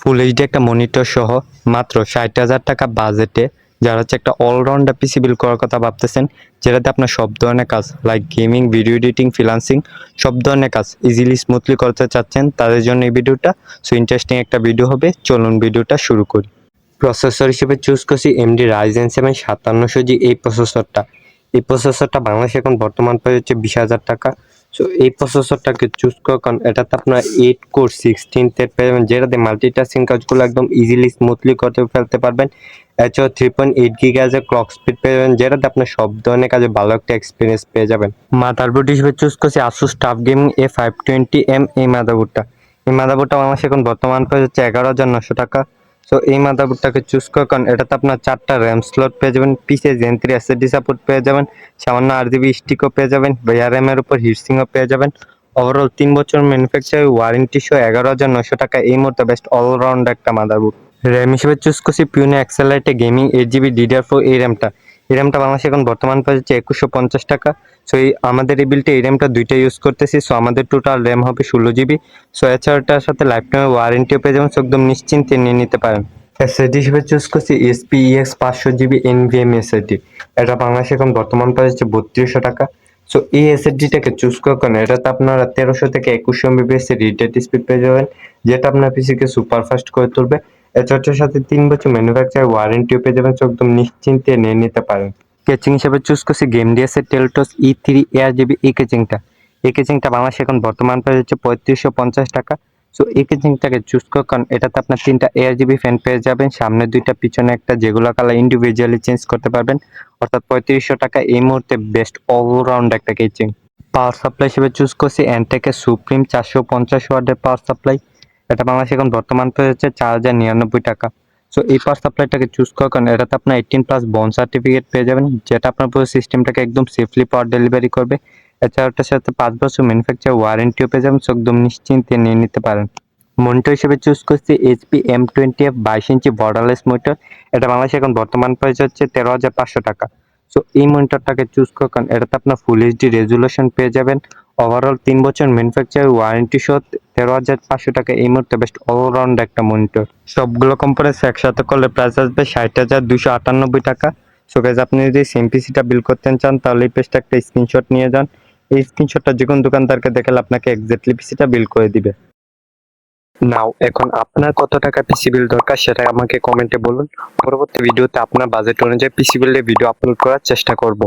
Full HD একটা monitor সহ মাত্র ষাট হাজার টাকা বাজেটে যারা হচ্ছে একটা অলরাউন্ডার পিসি বিল করার কথা ভাবতেছেন, যেটাতে আপনার সব ধরনের কাজ like gaming video editing freelancing সব ধরনের কাজ ইজিলি স্মুথলি করতে চাচ্ছেন, তাদের জন্য এই ভিডিওটা সো ইন্টারেস্টিং একটা ভিডিও হবে। চলুন ভিডিওটা শুরু করি। প্রসেসর হিসেবে চুজ করছি এমডি রাইজেন সেভেন সাতান্নশো জি এই প্রসেসরটা এই প্রসেসরটা বাংলাদেশে এখন বর্তমান প্রাইস হচ্ছে বিশ হাজার টাকা। সো এই প্রসেসরটাকে চুজ করার কারণ এটাতে আপনার এইট কোর সিক্সটিন থেট পেয়ে যাবেন। যেটাতে মাল্টিটাস্কিং কাজগুলো একদম ইজিলি স্মুথলি করতে ফেলতে পারবেন। এছাড়াও থ্রি পয়েন্ট এইট গিগাজের ক্লক স্পিড পেয়ে যাবেন, যেটাতে আপনার সব ধরনের কাজে ভালো একটা এক্সপিরিয়েন্স পেয়ে যাবেন। মাদারবোর্ড হিসেবে চুজ করছি Asus TUF gaming A five twenty M এই মাদারবোর্ডটা। এই মাদারবোর্ডটা আমার এখন বর্তমান প্রাইস হচ্ছে এগারো হাজার নশো টাকা। সো এই মাদারবোর্ডটাকে চুজ করে, কারণ এটাতে আপনার চারটা র্যাম স্লট পেয়ে যাবেন পিসে জেন থ্রি এসএসডি সাপোর্ট পেয়ে যাবেন, সামান্য আর জিবি স্টিকও পেয়ে যাবেন বেয়ার র্যামের উপর হিটসিংও পেয়ে যাবেন। ওভারঅল তিন বছর ম্যানুফ্যাকচার ওয়ারেন্টি সহ এগারো হাজার নশো টাকা এই মুহূর্তে বেস্ট অলরাউন্ড একটা মাদারবোর্ড র্যাম হিসেবে চুজ করছি পিউনে এক্সেলাইটে gaming eight GB DDR four এই র্যামটা এই র্যামটা বাংলাদেশে এখন বর্তমান প্রাইস হচ্ছে একুশশো পঞ্চাশ টাকা। সো এই আমাদের এই বিলটা এই র্যামটা দুইটা ইউজ করতেছি। সো আমাদের টোটাল র্যাম হবে ষোলো জিবি সো এছাড়াটার সাথে লাইফ টাইমের ওয়ারেন্টিও পেয়ে যাবেন। সো একদম নিশ্চিন্তে নিয়ে নিতে পারেন। এসএসডি হিসেবে চুজ করছি এসপি ইএক্স পাঁচশো জিবি এনভিএম এসএসডি এটা বাংলাদেশে এখন বর্তমান প্রাইস হচ্ছে বত্রিশশো টাকা। সো এই এসএসডিটাকে চুজ করার কারণে এটাতে আপনারা তেরোশো থেকে একুশশো এমবিপিএস এর রিডেট স্পিড পেয়ে যাবেন। যেটা আপনার পিসিকে সুপার ফাস্ট করে তুলবে। এছাড়ার সাথে তিন বছর ম্যানুফ্যাকচার ওয়ারেন্টিও পেয়ে যাবেন একদম নিশ্চিন্তে নিয়ে নিতে পারেন। কেচিং হিসেবে চুজ করছি গেম ডিএসের টেলটস ই থ্রি এয়ার জিবি এই কেচিংটা এই কেচিংটা বাংলাদেশে এখন বর্তমান প্রাইস হচ্ছে পঁয়ত্রিশশো পঞ্চাশ টাকা। সো এই কেচিংটাকে চুজ করার কারণ এটাতে আপনার তিনটা এয়ার জিবি ফ্যান পেয়ে যাবেন, সামনে দুইটা, পিছনে একটা যেগুলো কালার ইন্ডিভিজুয়ালি চেঞ্জ করতে পারবেন। অর্থাৎ পঁয়ত্রিশশো টাকা এই মুহূর্তে বেস্ট অলরাউন্ড একটা কেচিং পাওয়ার সাপ্লাই হিসেবে চুজ করছি এনটেকের সুপ্রিম চারশো পঞ্চাশ ওয়ার্ডের পাওয়ার সাপ্লাই এটা বাংলাদেশে এখন বর্তমান প্রাইস হচ্ছে চার হাজার নিরানব্বই টাকা। সো এই পাওয়ার সাপ্লাইটাকে চুজ করার কারণে এটাতে আপনার এইটিন প্লাস বন সার্টিফিকেট পেয়ে যাবেন, যেটা আপনার পুরো সিস্টেমটাকে একদম সেফলি পাওয়ার ডেলিভারি করবে। এছাড়া ওটার সাথে পাঁচ বছর ম্যানুফ্যাকচার ওয়ারেন্টিও পেয়ে যাবেন সো একদম নিশ্চিন্তে নিয়ে নিতে পারেন। মনিটর হিসেবে চুজ করছি এইচপি এম টোয়েন্টি এফ বাইশ ইঞ্চি বর্ডারলেস মনিটর এটা বাংলাদেশে এখন বর্তমান প্রাইস হচ্ছে তেরো হাজার পাঁচশো টাকা। সো এই মনিটরটাকে চুজ কারণ এটাতে আপনার ফুল এইচডি রেজুলেশন পেয়ে যাবেন। ওভারঅল তিন বছর ম্যানুফ্যাকচার ওয়ারেন্টি সহ তেরো হাজার পাঁচশো টাকা এই মুহূর্তে বেস্ট অলরাউন্ড একটা মনিটর সবগুলো কম্পোনেন্টস একসাথে করলে প্রাইস আসবে ষাট হাজার দুশো আটানব্বই টাকা। সো আপনি যদি সেম পিসিটা বিল করতে চান, তাহলে এই পেজটা একটা স্ক্রিনশট নিয়ে যান। এই স্ক্রিনশটটা যে কোনো দোকানদারকে দেখালে আপনাকে এক্স্যাক্টলি পিসিটা বিল করে দিবে। নাও এখন আপনার কত টাকা পিসি বিল দরকার সেটা আমাকে কমেন্টে বলুন। পরবর্তী ভিডিওতে আপনার বাজেট অনুযায়ী পিসি বিলের ভিডিও আপলোড করার চেষ্টা করব।